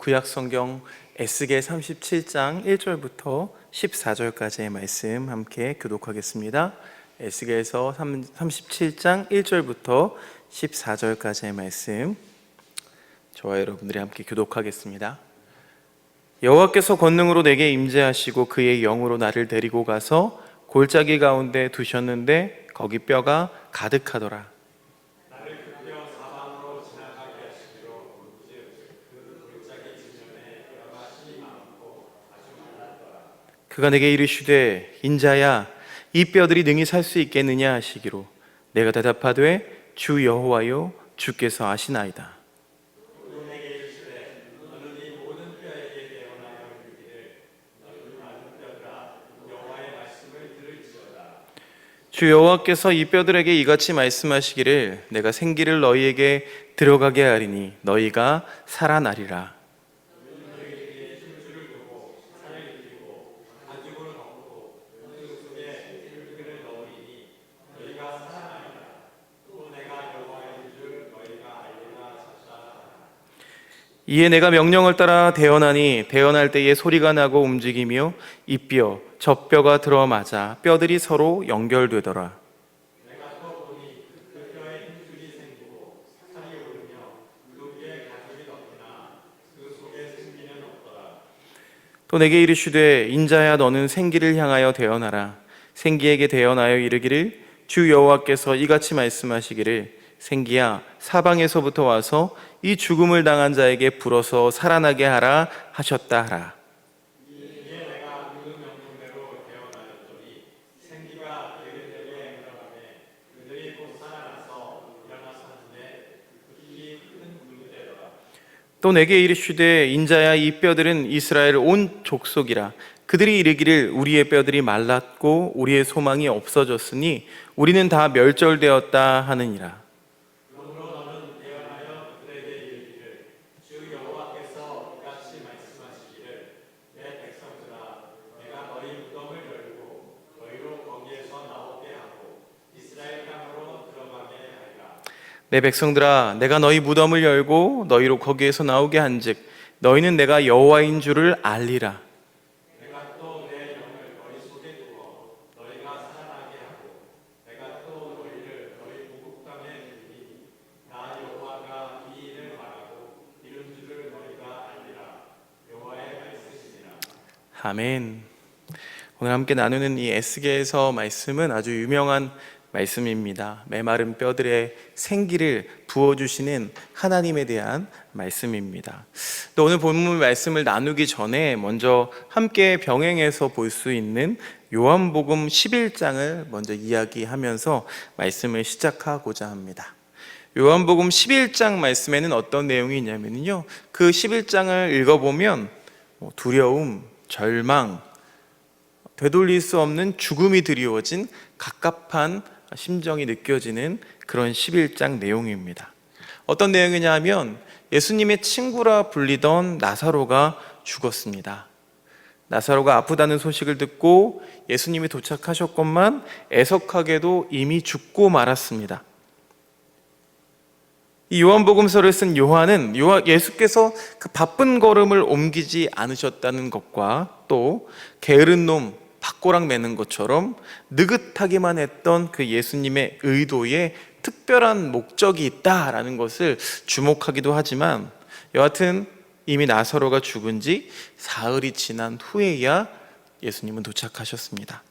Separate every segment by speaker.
Speaker 1: 구약 성경 에스겔 37장 1절부터 14절까지의 말씀 함께 교독하겠습니다. 에스겔서 37장 1절부터 14절까지의 말씀 저와 여러분들이 함께 교독하겠습니다. 여호와께서 권능으로 내게 임재하시고 그의 영으로 나를 데리고 가서 골짜기 가운데 두셨는데 거기 뼈가 가득하더라. 그가 내게 이르시되 인자야 이 뼈들이 능히 살 수 있겠느냐 하시기로 내가 대답하되 주 여호와여 주께서 아시나이다. 주 여호와께서 이 뼈들에게 이같이 말씀하시기를 내가 생기를 너희에게 들어가게 하리니 너희가 살아나리라. 이에 내가 명령을 따라 대언하니 대언할 때에 소리가 나고 움직이며 이 뼈, 저 뼈가 들어맞아 뼈들이 서로 연결되더라. 또 내게 이르시되 인자야 너는 생기를 향하여 대언하라 생기에게 대언하여 이르기를 주 여호와께서 이같이 말씀하시기를 생기야 사방에서부터 와서 이 죽음을 당한 자에게 불어서 살아나게 하라 하셨다 하라. 또 내게 이르시되 인자야 이 뼈들은 이스라엘 온 족속이라 그들이 이르기를 우리의 뼈들이 말랐고 우리의 소망이 없어졌으니 우리는 다 멸절되었다 하느니라. 내 백성들아 내가 너희 무덤을 열고 너희로 거기에서 나오게 한즉 너희는 내가 여호와인 줄을 알리라. 아멘. 오늘 함께 나누는 이 에스겔서 말씀은 아주 유명한 말씀입니다. 메마른 뼈들의 생기를 부어주시는 하나님에 대한 말씀입니다. 또 오늘 본문 말씀을 나누기 전에 먼저 함께 병행해서 볼 수 있는 요한복음 11장을 먼저 이야기하면서 말씀을 시작하고자 합니다. 요한복음 11장 말씀에는 어떤 내용이 있냐면요. 그 11장을 읽어보면 뭐 두려움, 절망, 되돌릴 수 없는 죽음이 드리워진 갑갑한 심정이 느껴지는 그런 11장 내용입니다. 어떤 내용이냐 하면 예수님의 친구라 불리던 나사로가 죽었습니다. 나사로가 아프다는 소식을 듣고 예수님이 도착하셨건만 애석하게도 이미 죽고 말았습니다. 이 요한복음서를 쓴 요한은 예수께서 그 바쁜 걸음을 옮기지 않으셨다는 것과 또 게으른 놈 박고랑 매는 것처럼 느긋하기만 했던 그 예수님의 의도에 특별한 목적이 있다라는 것을 주목하기도 하지만 여하튼 이미 나사로가 죽은 지 사흘이 지난 후에야 예수님은 도착하셨습니다.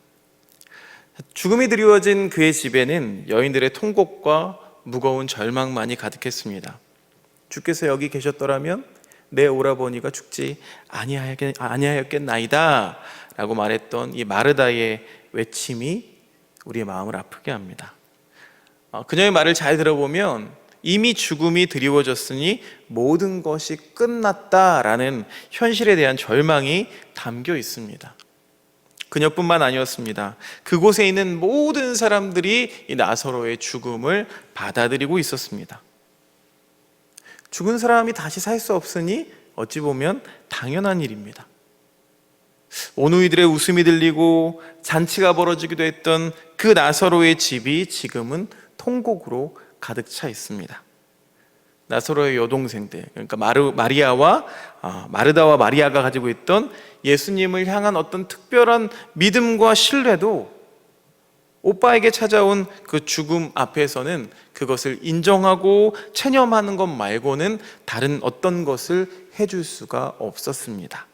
Speaker 1: 죽음이 드리워진 그의 집에는 여인들의 통곡과 무거운 절망만이 가득했습니다. 주께서 여기 계셨더라면 내 오라버니가 죽지 아니하였겠나이다 라고 말했던 이 마르다의 외침이 우리의 마음을 아프게 합니다. 어, 그녀의 말을 잘 들어보면 이미 죽음이 드리워졌으니 모든 것이 끝났다라는 현실에 대한 절망이 담겨 있습니다. 그녀뿐만 아니었습니다. 그곳에 있는 모든 사람들이 이 나사로의 죽음을 받아들이고 있었습니다. 죽은 사람이 다시 살 수 없으니 어찌 보면 당연한 일입니다. 오누이들의 웃음이 들리고 잔치가 벌어지기도 했던 그 나사로의 집이 지금은 통곡으로 가득 차 있습니다. 나사로의 여동생들 그러니까 마르, 마리아와 아, 마르다와 마리아가 가지고 있던 예수님을 향한 어떤 특별한 믿음과 신뢰도 오빠에게 찾아온 그 죽음 앞에서는 그것을 인정하고 체념하는 것 말고는 다른 어떤 것을 해줄 수가 없었습니다.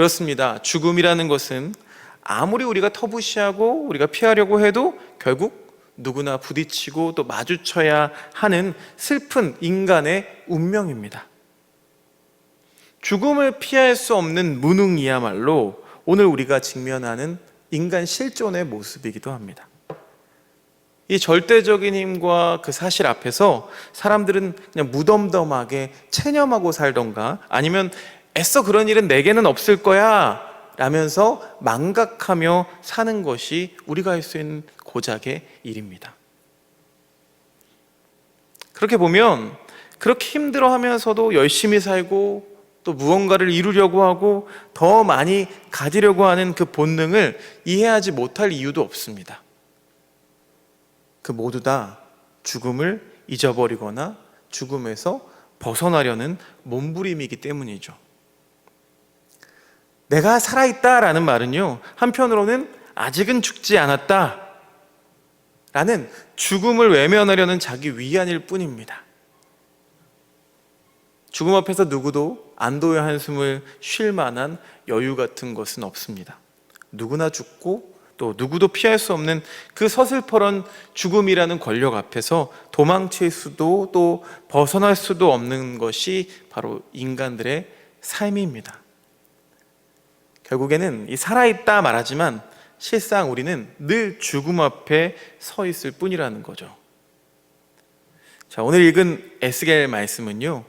Speaker 1: 그렇습니다. 죽음이라는 것은 아무리 우리가 터부시하고 우리가 피하려고 해도 결국 누구나 부딪히고 또 마주쳐야 하는 슬픈 인간의 운명입니다. 죽음을 피할 수 없는 무능이야말로 오늘 우리가 직면하는 인간 실존의 모습이기도 합니다. 이 절대적인 힘과 그 사실 앞에서 사람들은 그냥 무덤덤하게 체념하고 살던가 아니면 애써 그런 일은 내게는 없을 거야 라면서 망각하며 사는 것이 우리가 할 수 있는 고작의 일입니다. 그렇게 보면 그렇게 힘들어 하면서도 열심히 살고 또 무언가를 이루려고 하고 더 많이 가지려고 하는 그 본능을 이해하지 못할 이유도 없습니다. 그 모두 다 죽음을 잊어버리거나 죽음에서 벗어나려는 몸부림이기 때문이죠. 내가 살아있다라는 말은요, 한편으로는 아직은 죽지 않았다. 라는 죽음을 외면하려는 자기 위안일 뿐입니다. 죽음 앞에서 누구도 안도의 한숨을 쉴 만한 여유 같은 것은 없습니다. 누구나 죽고 또 누구도 피할 수 없는 그 서슬퍼런 죽음이라는 권력 앞에서 도망칠 수도 또 벗어날 수도 없는 것이 바로 인간들의 삶입니다. 결국에는 이 살아있다 말하지만 실상 우리는 늘 죽음 앞에 서 있을 뿐이라는 거죠. 자, 오늘 읽은 에스겔 말씀은요,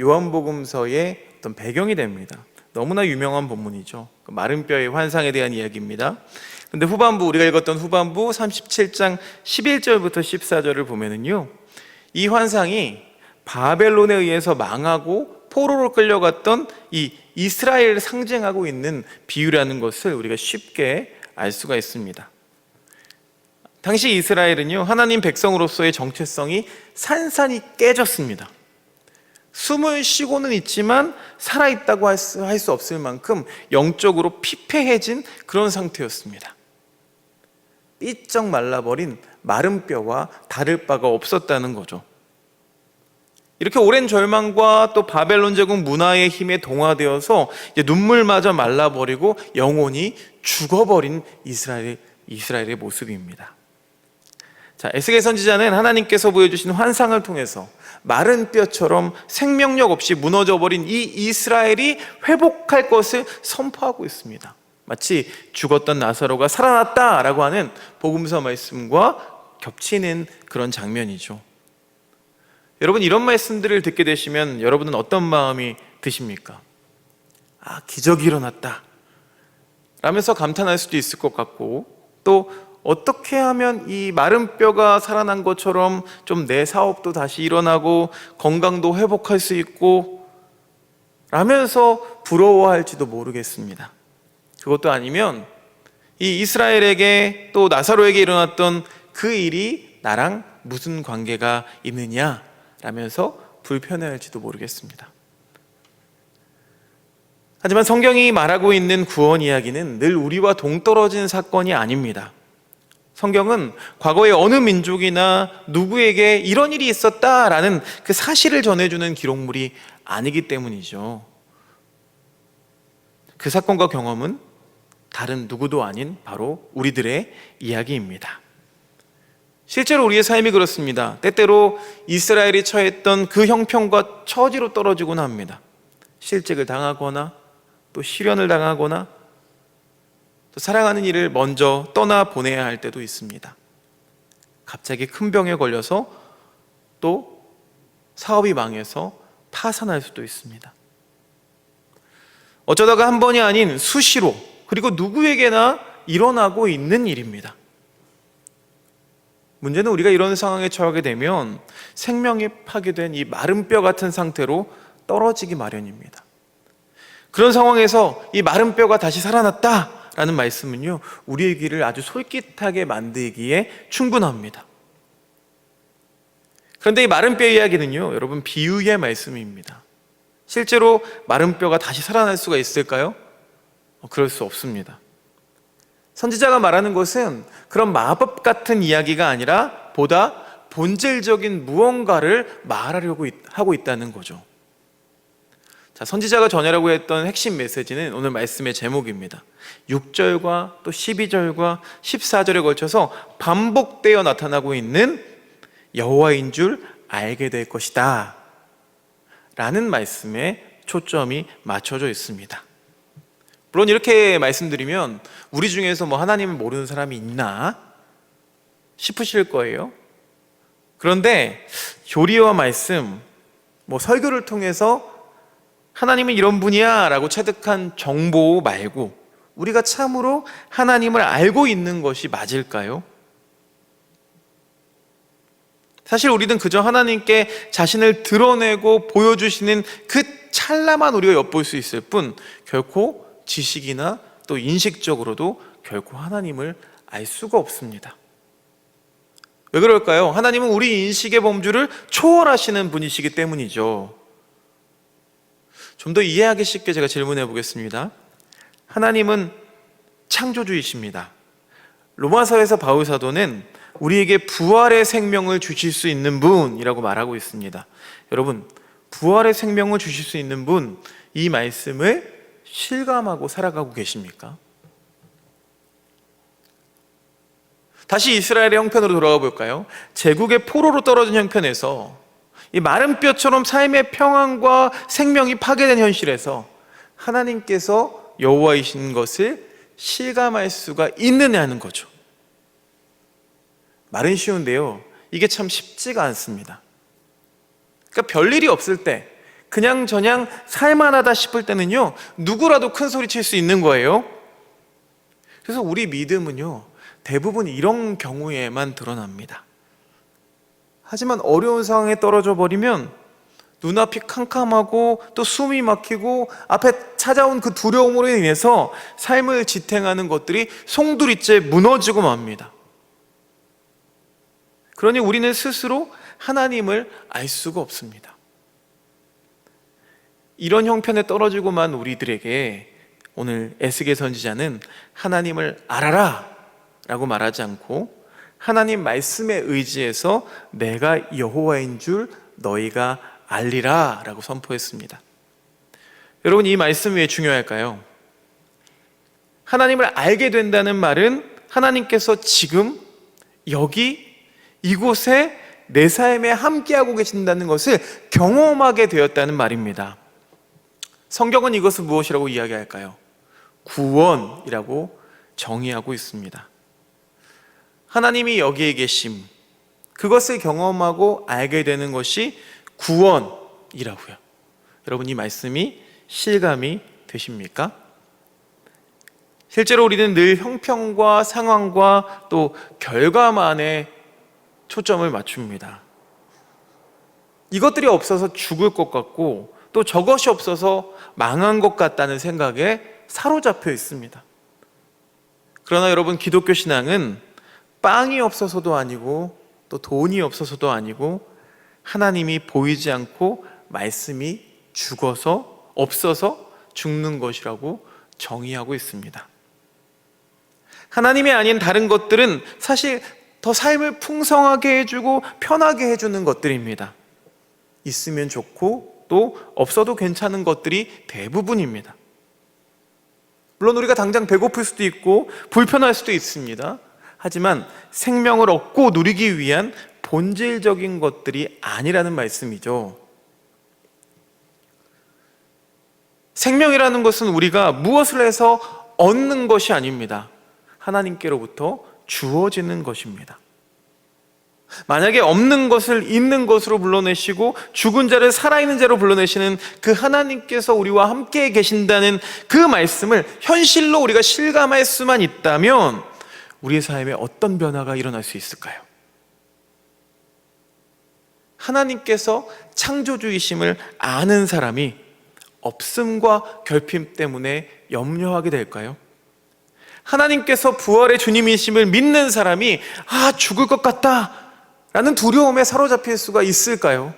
Speaker 1: 요한복음서의 어떤 배경이 됩니다. 너무나 유명한 본문이죠. 그 마른 뼈의 환상에 대한 이야기입니다. 근데 후반부, 우리가 읽었던 후반부 37장 11절부터 14절을 보면은요, 이 환상이 바벨론에 의해서 망하고 포로로 끌려갔던 이 이스라엘을 상징하고 있는 비유라는 것을 우리가 쉽게 알 수가 있습니다. 당시 이스라엘은요, 하나님 백성으로서의 정체성이 산산이 깨졌습니다. 숨을 쉬고는 있지만 살아있다고 할 수, 없을 만큼 영적으로 피폐해진 그런 상태였습니다. 삐쩍 말라버린 마른 뼈와 다를 바가 없었다는 거죠. 이렇게 오랜 절망과 또 바벨론 제국 문화의 힘에 동화되어서 눈물마저 말라버리고 영혼이 죽어버린 이스라엘, 이스라엘의 모습입니다. 자, 에스겔 선지자는 하나님께서 보여주신 환상을 통해서 마른 뼈처럼 생명력 없이 무너져버린 이 이스라엘이 회복할 것을 선포하고 있습니다. 마치 죽었던 나사로가 살아났다라고 하는 복음서 말씀과 겹치는 그런 장면이죠. 여러분 이런 말씀들을 듣게 되시면 여러분은 어떤 마음이 드십니까? 아, 기적이 일어났다. 라면서 감탄할 수도 있을 것 같고 또 어떻게 하면 이 마른 뼈가 살아난 것처럼 좀 내 사업도 다시 일어나고 건강도 회복할 수 있고 라면서 부러워할지도 모르겠습니다. 그것도 아니면 이 이스라엘에게 또 나사로에게 일어났던 그 일이 나랑 무슨 관계가 있느냐 라면서 불편해할지도 모르겠습니다. 하지만 성경이 말하고 있는 구원 이야기는 늘 우리와 동떨어진 사건이 아닙니다. 성경은 과거의 어느 민족이나 누구에게 이런 일이 있었다라는 그 사실을 전해주는 기록물이 아니기 때문이죠. 그 사건과 경험은 다른 누구도 아닌 바로 우리들의 이야기입니다. 실제로 우리의 삶이 그렇습니다. 때때로 이스라엘이 처했던 그 형편과 처지로 떨어지곤 합니다. 실직을 당하거나 또 실현을 당하거나 또 사랑하는 이를 먼저 떠나 보내야 할 때도 있습니다. 갑자기 큰 병에 걸려서 또 사업이 망해서 파산할 수도 있습니다. 어쩌다가 한 번이 아닌 수시로 그리고 누구에게나 일어나고 있는 일입니다. 문제는 우리가 이런 상황에 처하게 되면 생명이 파괴된 이 마른 뼈 같은 상태로 떨어지기 마련입니다. 그런 상황에서 이 마른 뼈가 다시 살아났다라는 말씀은요, 우리의 귀를 아주 솔깃하게 만들기에 충분합니다. 그런데 이 마른 뼈 이야기는요, 여러분 비유의 말씀입니다. 실제로 마른 뼈가 다시 살아날 수가 있을까요? 어, 그럴 수 없습니다. 선지자가 말하는 것은 그런 마법 같은 이야기가 아니라 보다 본질적인 무언가를 말하려고 있- 하고 있다는 거죠. 자, 선지자가 전하려고 했던 핵심 메시지는 오늘 말씀의 제목입니다. 6절과 또 12절과 14절에 걸쳐서 반복되어 나타나고 있는 여호와인 줄 알게 될 것이다. 라는 말씀에 초점이 맞춰져 있습니다. 물론 이렇게 말씀드리면 우리 중에서 뭐 하나님을 모르는 사람이 있나 싶으실 거예요. 그런데 교리와 말씀, 뭐 설교를 통해서 하나님은 이런 분이야 라고 체득한 정보 말고 우리가 참으로 하나님을 알고 있는 것이 맞을까요? 사실 우리는 그저 하나님께 자신을 드러내고 보여주시는 그 찰나만 우리가 엿볼 수 있을 뿐 결코 지식이나 또 인식적으로도 결코 하나님을 알 수가 없습니다. 왜 그럴까요? 하나님은 우리 인식의 범주를 초월하시는 분이시기 때문이죠. 좀 더 이해하기 쉽게 제가 질문해 보겠습니다. 하나님은 창조주이십니다. 로마서에서 바울 사도는 우리에게 부활의 생명을 주실 수 있는 분이라고 말하고 있습니다. 여러분, 부활의 생명을 주실 수 있는 분, 이 말씀을 실감하고 살아가고 계십니까? 다시 이스라엘의 형편으로 돌아가 볼까요? 제국의 포로로 떨어진 형편에서 이 마른 뼈처럼 삶의 평안과 생명이 파괴된 현실에서 하나님께서 여호와이신 것을 실감할 수가 있느냐는 거죠. 말은 쉬운데요. 이게 참 쉽지가 않습니다. 그러니까 별일이 없을 때, 그냥 저냥 살만하다 싶을 때는요, 누구라도 큰 소리 칠 수 있는 거예요. 그래서 우리 믿음은요, 대부분 이런 경우에만 드러납니다. 하지만 어려운 상황에 떨어져 버리면 눈앞이 캄캄하고 또 숨이 막히고 앞에 찾아온 그 두려움으로 인해서 삶을 지탱하는 것들이 송두리째 무너지고 맙니다. 그러니 우리는 스스로 하나님을 알 수가 없습니다. 이런 형편에 떨어지고만 우리들에게 오늘 에스겔 선지자는 하나님을 알아라 라고 말하지 않고 하나님 말씀에 의지해서 내가 여호와인 줄 너희가 알리라 라고 선포했습니다. 여러분 이 말씀 왜 중요할까요? 하나님을 알게 된다는 말은 하나님께서 지금 여기 이곳에 내 삶에 함께하고 계신다는 것을 경험하게 되었다는 말입니다. 성경은 이것을 무엇이라고 이야기할까요? 구원이라고 정의하고 있습니다. 하나님이 여기에 계심, 그것을 경험하고 알게 되는 것이 구원이라고요. 여러분, 이 말씀이 실감이 되십니까? 실제로 우리는 늘 형평과 상황과 또 결과만에 초점을 맞춥니다. 이것들이 없어서 죽을 것 같고 또 저것이 없어서 망한 것 같다는 생각에 사로잡혀 있습니다. 그러나 여러분, 기독교 신앙은 빵이 없어서도 아니고 또 돈이 없어서도 아니고 하나님이 보이지 않고 말씀이 죽어서 없어서 죽는 것이라고 정의하고 있습니다. 하나님이 아닌 다른 것들은 사실 더 삶을 풍성하게 해주고 편하게 해주는 것들입니다. 있으면 좋고 또 없어도 괜찮은 것들이 대부분입니다. 물론 우리가 당장 배고플 수도 있고 불편할 수도 있습니다. 하지만 생명을 얻고 누리기 위한 본질적인 것들이 아니라는 말씀이죠. 생명이라는 것은 우리가 무엇을 해서 얻는 것이 아닙니다. 하나님께로부터 주어지는 것입니다. 만약에 없는 것을 있는 것으로 불러내시고 죽은 자를 살아있는 자로 불러내시는 그 하나님께서 우리와 함께 계신다는 그 말씀을 현실로 우리가 실감할 수만 있다면 우리의 삶에 어떤 변화가 일어날 수 있을까요? 하나님께서 창조주이심을 아는 사람이 없음과 결핍 때문에 염려하게 될까요? 하나님께서 부활의 주님이심을 믿는 사람이 아, 죽을 것 같다 라는 두려움에 사로잡힐 수가 있을까요?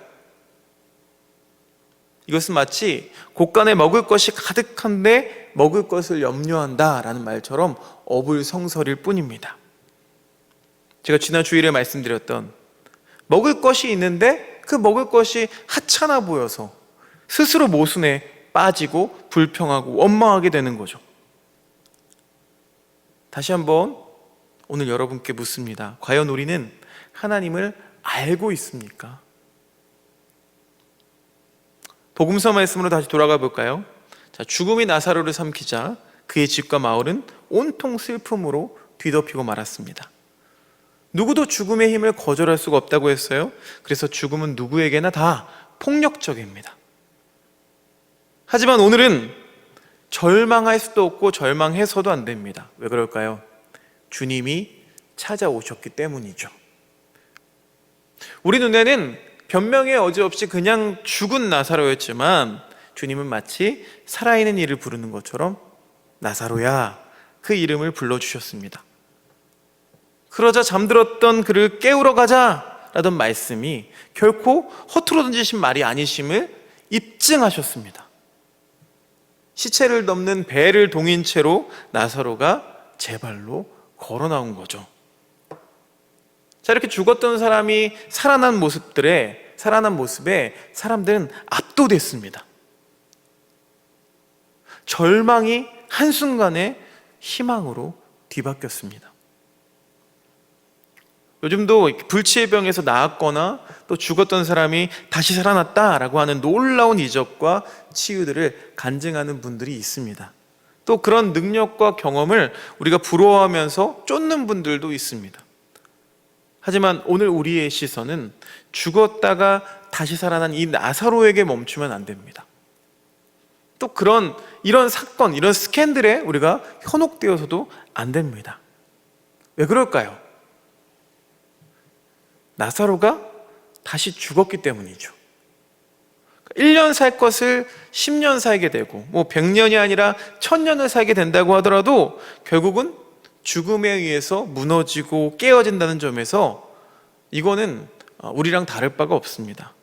Speaker 1: 이것은 마치 곳간에 먹을 것이 가득한데 먹을 것을 염려한다 라는 말처럼 어불성설일 뿐입니다. 제가 지난 주일에 말씀드렸던 먹을 것이 있는데 그 먹을 것이 하찮아 보여서 스스로 모순에 빠지고 불평하고 원망하게 되는 거죠. 다시 한번 오늘 여러분께 묻습니다. 과연 우리는 하나님을 알고 있습니까? 복음서 말씀으로 다시 돌아가 볼까요? 자, 죽음이 나사로를 삼키자 그의 집과 마을은 온통 슬픔으로 뒤덮이고 말았습니다. 누구도 죽음의 힘을 거절할 수가 없다고 했어요. 그래서 죽음은 누구에게나 다 폭력적입니다. 하지만 오늘은 절망할 수도 없고 절망해서도 안 됩니다. 왜 그럴까요? 주님이 찾아오셨기 때문이죠. 우리 눈에는 변명의 여지 없이 그냥 죽은 나사로였지만 주님은 마치 살아있는 이를 부르는 것처럼 나사로야 그 이름을 불러주셨습니다. 그러자 잠들었던 그를 깨우러 가자 라던 말씀이 결코 허투루 던지신 말이 아니심을 입증하셨습니다. 시체를 덮는 배를 동인 채로 나사로가 제 발로 걸어 나온 거죠. 자, 이렇게 죽었던 사람이 살아난 모습들에, 살아난 모습에 사람들은 압도됐습니다. 절망이 한순간에 희망으로 뒤바뀌었습니다. 요즘도 불치의 병에서 나았거나 또 죽었던 사람이 다시 살아났다라고 하는 놀라운 이적과 치유들을 간증하는 분들이 있습니다. 또 그런 능력과 경험을 우리가 부러워하면서 쫓는 분들도 있습니다. 하지만 오늘 우리의 시선은 죽었다가 다시 살아난 이 나사로에게 멈추면 안 됩니다. 또 그런 이런 사건, 이런 스캔들에 우리가 현혹되어서도 안 됩니다. 왜 그럴까요? 나사로가 다시 죽었기 때문이죠. 1년 살 것을 10년 살게 되고, 뭐 100년이 아니라 1000년을 살게 된다고 하더라도 결국은 죽음에 의해서 무너지고 깨어진다는 점에서 이거는 우리랑 다를 바가 없습니다.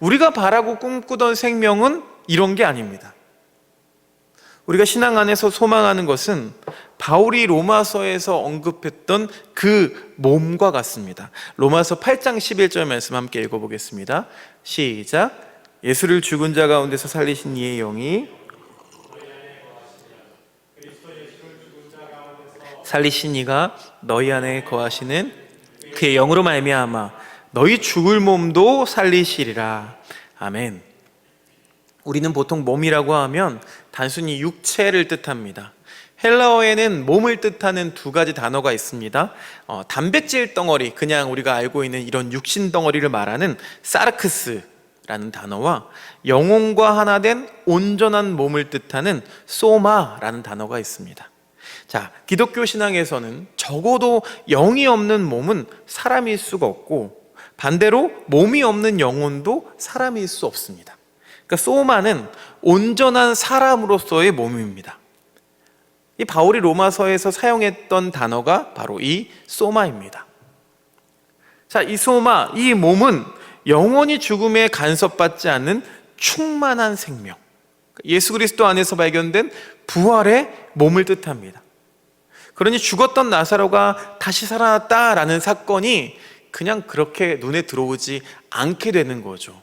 Speaker 1: 우리가 바라고 꿈꾸던 생명은 이런 게 아닙니다. 우리가 신앙 안에서 소망하는 것은 바울이 로마서에서 언급했던 그 몸과 같습니다. 로마서 8장 11절 말씀 함께 읽어보겠습니다. 시작. 예수를 죽은 자 가운데서 살리신 이의 영이 살리신 이가 너희 안에 거하시는 그의 영으로 말미암아 너희 죽을 몸도 살리시리라. 아멘. 우리는 보통 몸이라고 하면 단순히 육체를 뜻합니다. 헬라어에는 몸을 뜻하는 두 가지 단어가 있습니다. 어, 단백질 덩어리, 그냥 우리가 알고 있는 이런 육신 덩어리를 말하는 사르크스라는 단어와 영혼과 하나 된 온전한 몸을 뜻하는 소마라는 단어가 있습니다. 자, 기독교 신앙에서는 적어도 영이 없는 몸은 사람일 수가 없고 반대로 몸이 없는 영혼도 사람일 수 없습니다. 그러니까 소마는 온전한 사람으로서의 몸입니다. 이 바울이 로마서에서 사용했던 단어가 바로 이 소마입니다. 자, 이 소마, 이 몸은 영원히 죽음에 간섭받지 않는 충만한 생명. 예수 그리스도 안에서 발견된 부활의 몸을 뜻합니다. 그러니 죽었던 나사로가 다시 살아났다라는 사건이 그냥 그렇게 눈에 들어오지 않게 되는 거죠.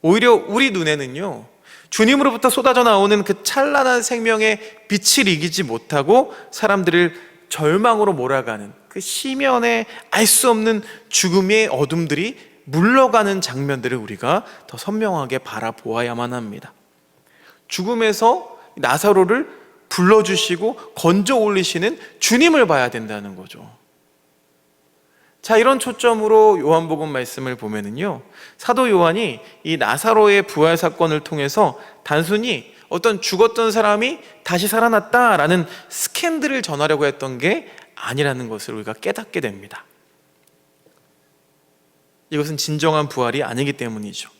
Speaker 1: 오히려 우리 눈에는요, 주님으로부터 쏟아져 나오는 그 찬란한 생명의 빛을 이기지 못하고 사람들을 절망으로 몰아가는 그 시면에 알 수 없는 죽음의 어둠들이 물러가는 장면들을 우리가 더 선명하게 바라보아야만 합니다. 죽음에서 나사로를 불러주시고 건져 올리시는 주님을 봐야 된다는 거죠. 자, 이런 초점으로 요한복음 말씀을 보면은요, 사도 요한이 이 나사로의 부활 사건을 통해서 단순히 어떤 죽었던 사람이 다시 살아났다라는 스캔들을 전하려고 했던 게 아니라는 것을 우리가 깨닫게 됩니다. 이것은 진정한 부활이 아니기 때문이죠.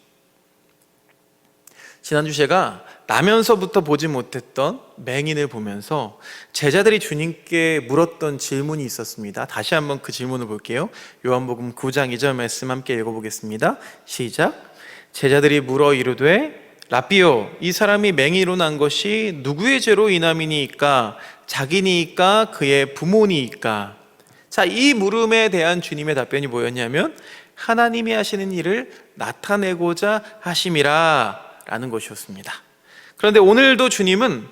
Speaker 1: 지난주 제가 나면서부터 보지 못했던 맹인을 보면서 제자들이 주님께 물었던 질문이 있었습니다. 다시 한번 그 질문을 볼게요. 요한복음 9장 2절 말씀 함께 읽어보겠습니다. 시작. 제자들이 물어 이르되 라비오 이 사람이 맹인으로 난 것이 누구의 죄로 인함이니까 자기니까 그의 부모니까 자, 이 물음에 대한 주님의 답변이 뭐였냐면 하나님이 하시는 일을 나타내고자 하심이라 라는 것이었습니다. 그런데 오늘도 주님은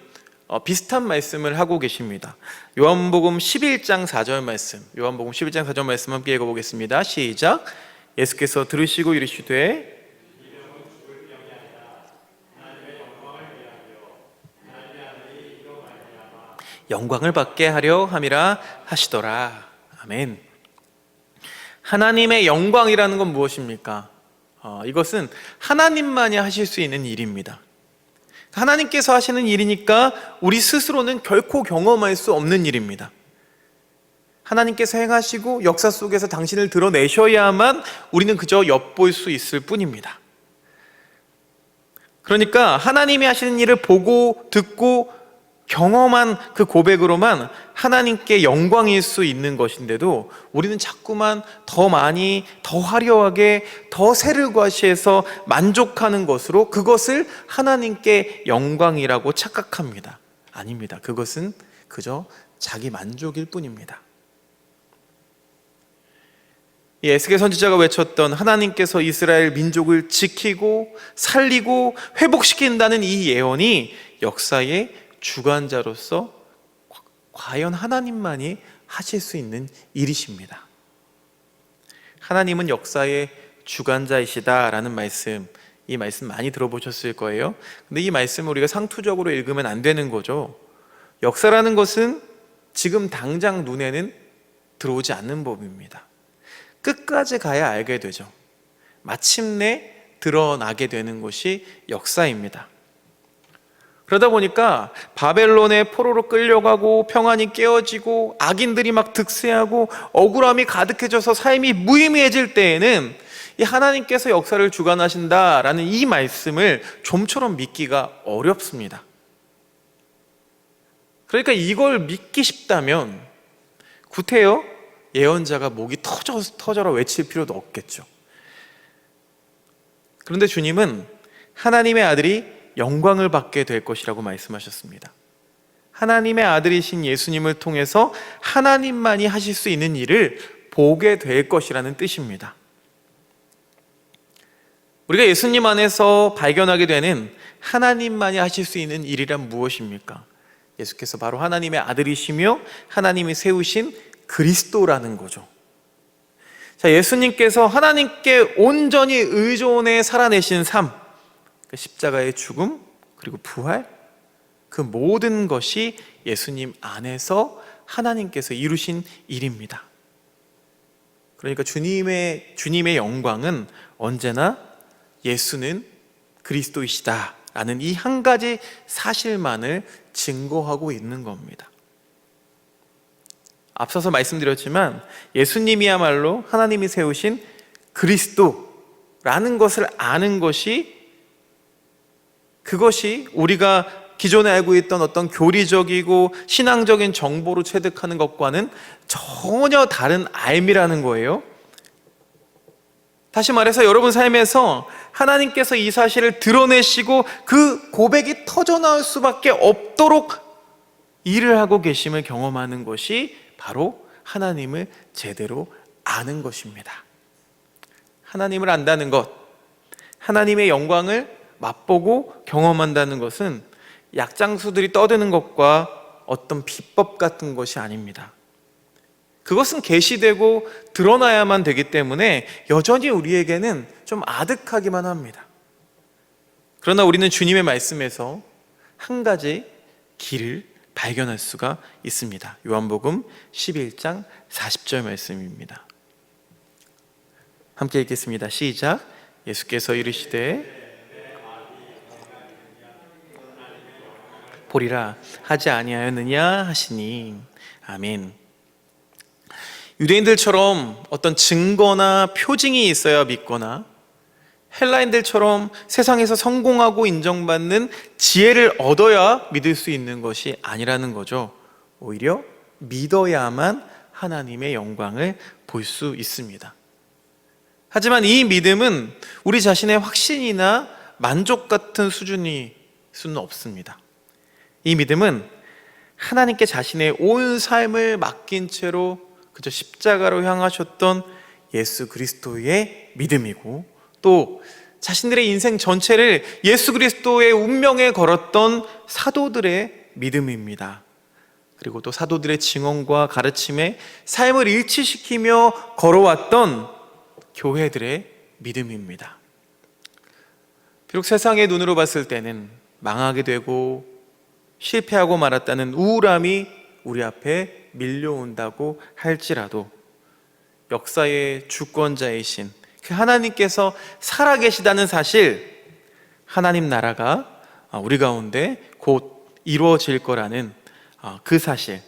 Speaker 1: 어, 비슷한 말씀을 하고 계십니다. 요한복음 11장 4절 말씀. 요한복음 11장 4절 말씀 함께 읽어 보겠습니다. 시작. 예수께서 들으시고 이르시되 영광을 받게 하려 함이라 하시더라. 아멘. 하나님의 영광이라는 건 무엇입니까? 어, 이것은 하나님만이 하실 수 있는 일입니다. 하나님께서 하시는 일이니까 우리 스스로는 결코 경험할 수 없는 일입니다. 하나님께서 행하시고 역사 속에서 당신을 드러내셔야만 우리는 그저 엿볼 수 있을 뿐입니다. 그러니까 하나님이 하시는 일을 보고 듣고 경험한 그 고백으로만 하나님께 영광일 수 있는 것인데도 우리는 자꾸만 더 많이, 더 화려하게, 더 새를 과시해서 만족하는 것으로 그것을 하나님께 영광이라고 착각합니다. 아닙니다. 그것은 그저 자기 만족일 뿐입니다. 이 에스겔 선지자가 외쳤던 하나님께서 이스라엘 민족을 지키고 살리고 회복시킨다는 이 예언이 역사의 주관자로서 과연 하나님만이 하실 수 있는 일이십니다. 하나님은 역사의 주관자이시다라는 말씀, 이 말씀 많이 들어보셨을 거예요. 근데 이 말씀을 우리가 상투적으로 읽으면 안 되는 거죠. 역사라는 것은 지금 당장 눈에는 들어오지 않는 법입니다. 끝까지 가야 알게 되죠. 마침내 드러나게 되는 것이 역사입니다. 그러다 보니까 바벨론의 포로로 끌려가고 평안이 깨어지고 악인들이 막 득세하고 억울함이 가득해져서 삶이 무의미해질 때에는 이 하나님께서 역사를 주관하신다라는 이 말씀을 좀처럼 믿기가 어렵습니다. 그러니까 이걸 믿기 쉽다면 구태여 예언자가 목이 터져, 터져라 외칠 필요도 없겠죠. 그런데 주님은 하나님의 아들이 영광을 받게 될 것이라고 말씀하셨습니다. 하나님의 아들이신 예수님을 통해서 하나님만이 하실 수 있는 일을 보게 될 것이라는 뜻입니다. 우리가 예수님 안에서 발견하게 되는 하나님만이 하실 수 있는 일이란 무엇입니까? 예수께서 바로 하나님의 아들이시며 하나님이 세우신 그리스도라는 거죠. 자, 예수님께서 하나님께 온전히 의존해 살아내신 삶, 그 십자가의 죽음, 그리고 부활, 그 모든 것이 예수님 안에서 하나님께서 이루신 일입니다. 그러니까 주님의, 주님의 영광은 언제나 예수는 그리스도이시다라는 이 한 가지 사실만을 증거하고 있는 겁니다. 앞서서 말씀드렸지만 예수님이야말로 하나님이 세우신 그리스도라는 것을 아는 것이 그것이 우리가 기존에 알고 있던 어떤 교리적이고 신앙적인 정보로 체득하는 것과는 전혀 다른 알미라는 거예요. 다시 말해서 여러분 삶에서 하나님께서 이 사실을 드러내시고 그 고백이 터져나올 수밖에 없도록 일을 하고 계심을 경험하는 것이 바로 하나님을 제대로 아는 것입니다. 하나님을 안다는 것, 하나님의 영광을 맛보고 경험한다는 것은 약장수들이 떠드는 것과 어떤 비법 같은 것이 아닙니다. 그것은 계시되고 드러나야만 되기 때문에 여전히 우리에게는 좀 아득하기만 합니다. 그러나 우리는 주님의 말씀에서 한 가지 길을 발견할 수가 있습니다. 요한복음 11장 40절 말씀입니다. 함께 읽겠습니다. 시작. 예수께서 이르시되 보리라 하지 아니하였느냐 하시니 아멘. 유대인들처럼 어떤 증거나 표징이 있어야 믿거나 헬라인들처럼 세상에서 성공하고 인정받는 지혜를 얻어야 믿을 수 있는 것이 아니라는 거죠. 오히려 믿어야만 하나님의 영광을 볼 수 있습니다. 하지만 이 믿음은 우리 자신의 확신이나 만족 같은 수준이 수는 없습니다. 이 믿음은 하나님께 자신의 온 삶을 맡긴 채로 그저 십자가로 향하셨던 예수 그리스도의 믿음이고 또 자신들의 인생 전체를 예수 그리스도의 운명에 걸었던 사도들의 믿음입니다. 그리고 또 사도들의 증언과 가르침에 삶을 일치시키며 걸어왔던 교회들의 믿음입니다. 비록 세상의 눈으로 봤을 때는 망하게 되고 실패하고 말았다는 우울함이 우리 앞에 밀려온다고 할지라도 역사의 주권자이신 그 하나님께서 살아계시다는 사실, 하나님 나라가 우리 가운데 곧 이루어질 거라는 그 사실,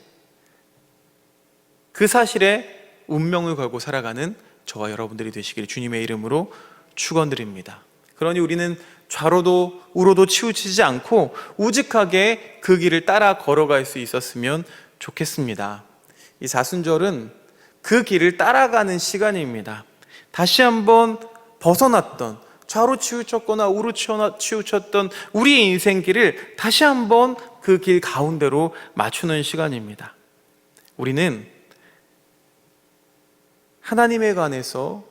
Speaker 1: 그 사실에 운명을 걸고 살아가는 저와 여러분들이 되시길 주님의 이름으로 축원드립니다. 그러니 우리는 좌로도 우로도 치우치지 않고 우직하게 그 길을 따라 걸어갈 수 있었으면 좋겠습니다. 이 사순절은 그 길을 따라가는 시간입니다. 다시 한번 벗어났던 좌로 치우쳤거나 우로 치우쳤던 우리의 인생길을 다시 한번 그 길 가운데로 맞추는 시간입니다. 우리는 하나님에 관해서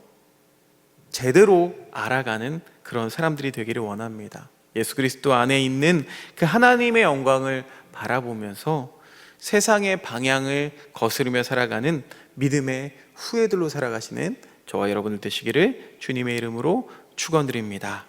Speaker 1: 제대로 알아가는 그런 사람들이 되기를 원합니다. 예수 그리스도 안에 있는 그 하나님의 영광을 바라보면서 세상의 방향을 거스르며 살아가는 믿음의 후예들로 살아가시는 저와 여러분들 되시기를 주님의 이름으로 축원드립니다.